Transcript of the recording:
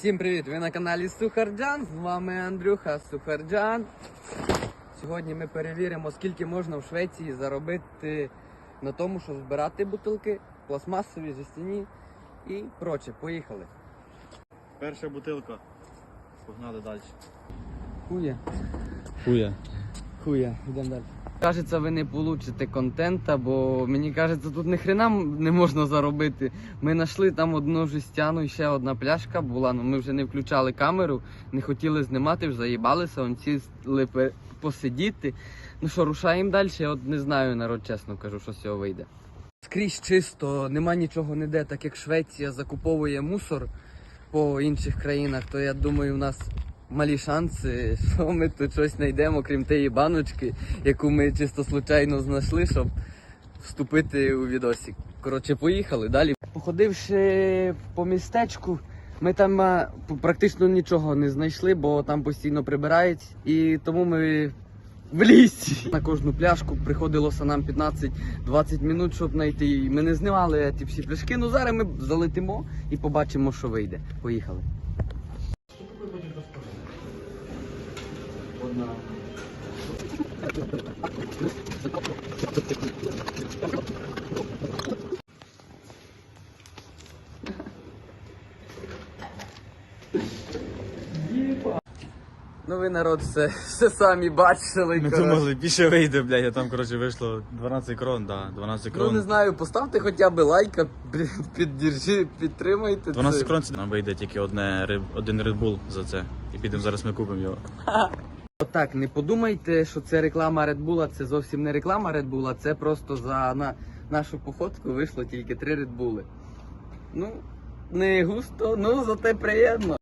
Всім привіт! Ви на каналі Сухарджан. З вами Андрюха Сухарджан. Сьогодні ми перевіримо, скільки можна в Швеції заробити на тому, щоб збирати бутилки, пластмасові, жестяні і проче. Поїхали. Перша бутилка. Погнали далі. Хуя. Хуя. Хуя, йдемо далі. Кажеться, ви не получите контента, бо мені кажеться, тут ніхрена не можна заробити. Ми знайшли там одну жестяну і ще одна пляшка була. Ну ми вже не включали камеру, не хотіли знімати, вже заїбалися, он сіли посидіти. Ну що, рушаємо далі, я от не знаю, народ, чесно кажу, що з цього вийде. Скрізь чисто, нема нічого ніде, так як Швеція закуповує мусор по інших країнах, то я думаю, у нас малі шанси, що ми тут щось знайдемо, крім тієї баночки, яку ми чисто случайно знайшли, щоб вступити у відосик. Коротше, поїхали далі. Походивши по містечку, ми там практично нічого не знайшли, бо там постійно прибирають, і тому ми в лісі. На кожну пляшку приходилося нам 15-20 минут, щоб знайти. її. Ми не знімали ті всі пляшки. Ну зараз ми залетимо і побачимо, що вийде. Поїхали. Одна. Ну ви народ все, все самі бачили. Ми коротше. думали, більше вийде, блядь, а там, коротше, вийшло 12 крон, да, 12 Ну не знаю, поставте хоча б лайка, піддержи, підтримайте 12 це. крон це нам вийде тільки одне, риб- один Red Bull за це. І підемо зараз ми купимо його. Отак, не подумайте, що це реклама Red Bull, це зовсім не реклама Red Bull, це просто за на, нашу походку вийшло тільки три Red Bull. Ну, не густо, ну зате приємно.